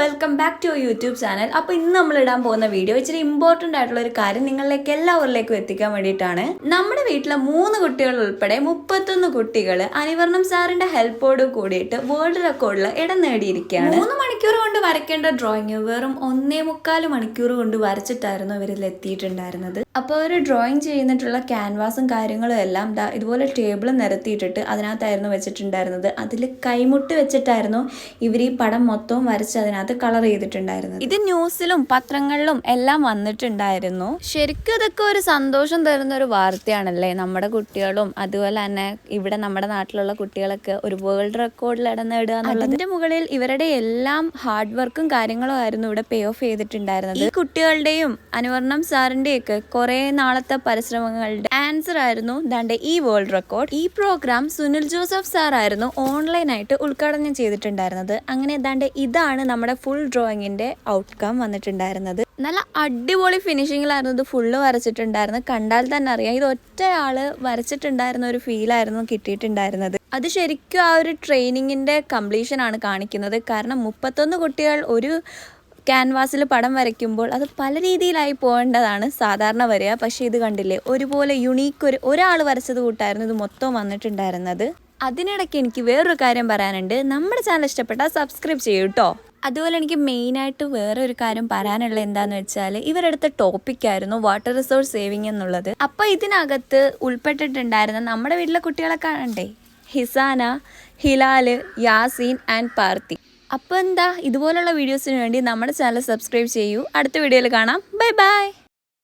Welcome back to YouTube channel അപ്പോൾ ഇന്ന് നമ്മൾ ഇടാൻ പോകുന്ന വീഡിയോ ഇച്ചിരി ഇമ്പോർട്ടന്റ് ആയിട്ടുള്ള ഒരു കാര്യം നിങ്ങളിലേക്ക് എല്ലാവരിലേക്കും എത്തിക്കാൻ വേണ്ടിയിട്ടാണ്. നമ്മുടെ വീട്ടിലെ മൂന്ന് കുട്ടികൾ ഉൾപ്പെടെ മുപ്പത്തൊന്ന് കുട്ടികൾ അനിവർണം സാറിന്റെ ഹെൽപ്പോട് കൂടിയിട്ട് വേൾഡ് റെക്കോർഡിൽ ഇടം നേടിയിരിക്കുകയാണ്. മൂന്ന് മണിക്കൂർ കൊണ്ട് വരയ്ക്കേണ്ട ഡ്രോയിങ് വെറും ഒന്നേ മുക്കാൽ മണിക്കൂർ കൊണ്ട് വരച്ചിട്ടായിരുന്നു ഇവരിൽ എത്തിയിട്ടുണ്ടായിരുന്നത്. അപ്പോൾ അവർ ഡ്രോയിങ് ചെയ്യുന്നിട്ടുള്ള ക്യാൻവാസും കാര്യങ്ങളും എല്ലാം ദാ ഇതുപോലെ ടേബിൾ നിരത്തിയിട്ടിട്ട് അതിനകത്തായിരുന്നു വെച്ചിട്ടുണ്ടായിരുന്നത്. അതിൽ കൈമുട്ട് വെച്ചിട്ടായിരുന്നു ഇവർ ഈ പടം മൊത്തവും വരച്ച് അതിനകത്ത് കളർ ചെയ്തിട്ടുണ്ടായിരുന്നത്. ഇത് ന്യൂസിലും പത്രങ്ങളിലും എല്ലാം വന്നിട്ടുണ്ടായിരുന്നു. ശരിക്കും ഇതൊക്കെ ഒരു സന്തോഷം തരുന്ന ഒരു വാർത്തയാണല്ലേ? നമ്മുടെ കുട്ടികളും അതുപോലെ തന്നെ ഇവിടെ നമ്മുടെ നാട്ടിലുള്ള കുട്ടികളൊക്കെ ഒരു വേൾഡ് റെക്കോർഡിൽ ഇടം നേടുക എന്നുള്ളത്. അതിന്റെ മുകളിൽ ഇവരുടെ എല്ലാം ഹാർഡ് വർക്കും കാര്യങ്ങളും ആയിരുന്നു ഇവിടെ പേ ഓഫ് ചെയ്തിട്ടുണ്ടായിരുന്നത്. ഈ കുട്ടികളുടെയും അനുവർണം സാറിന്റെയും ഒക്കെ കുറെ നാളത്തെ പരിശ്രമങ്ങളുടെ ആൻസർ ആയിരുന്നു ദാണ്ടെ ഈ വേൾഡ് റെക്കോർഡ് ഈ പ്രോഗ്രാം സുനിൽ ജോസഫ് സാർ ആയിരുന്നു ഓൺലൈനായിട്ട് ഉദ്ഘാടനം ചെയ്തിട്ടുണ്ടായിരുന്നത്. അങ്ങനെ ദാണ്ടെ ഇതാണ് നമ്മുടെ ഫുൾ ഡ്രോയിങ്ങിന്റെ ഔട്ട്കം വന്നിട്ടുണ്ടായിരുന്നത്. നല്ല അടിപൊളി ഫിനിഷിങ്ങിലായിരുന്നു ഇത് ഫുള്ള് വരച്ചിട്ടുണ്ടായിരുന്നു കണ്ടാൽ തന്നെ അറിയാം. ഇത് ഒറ്റയാൾ വരച്ചിട്ടുണ്ടായിരുന്ന ഒരു ഫീലായിരുന്നു കിട്ടിയിട്ടുണ്ടായിരുന്നത്. അത് ശരിക്കും ആ ഒരു ട്രെയിനിങ്ങിന്റെ കംപ്ലീഷൻ ആണ് കാണിക്കുന്നത്. കാരണം മുപ്പത്തൊന്ന് കുട്ടികൾ ഒരു ക്യാൻവാസിൽ പടം വരയ്ക്കുമ്പോൾ അത് പല രീതിയിലായി പോകേണ്ടതാണ് സാധാരണ വരിക. പക്ഷേ ഇത് കണ്ടില്ലേ ഒരുപോലെ യുണീക്ക് ഒരു ഒരാൾ വരച്ചത് കൂട്ടായിരുന്നു ഇത് മൊത്തം വന്നിട്ടുണ്ടായിരുന്നത്. അതിനിടയ്ക്ക് എനിക്ക് വേറൊരു കാര്യം പറയാനുണ്ട്. നമ്മുടെ ചാനൽ ഇഷ്ടപ്പെട്ടാൽ സബ്സ്ക്രൈബ് ചെയ്യൂ കേട്ടോ അതുപോലെ എനിക്ക് മെയിനായിട്ട് വേറെ ഒരു കാര്യം പറയാനുള്ള എന്താന്ന് വെച്ചാൽ ഇവരെടുത്ത ടോപ്പിക്കായിരുന്നു വാട്ടർ റിസോഴ്സ് സേവിങ് എന്നുള്ളത്. അപ്പോൾ ഇതിനകത്ത് ഉൾപ്പെട്ടിട്ടുണ്ടായിരുന്ന നമ്മുടെ വീട്ടിലെ കുട്ടികളെ കാണണ്ടേ? ഹിസാന ഹിലാൽ യാസീൻ ആൻഡ് പാർത്തി. അപ്പോൾ എന്താ ഇതുപോലുള്ള വീഡിയോസിന് വേണ്ടി നമ്മുടെ ചാനൽ സബ്സ്ക്രൈബ് ചെയ്യൂ. അടുത്ത വീഡിയോയിൽ കാണാം. Bye bye.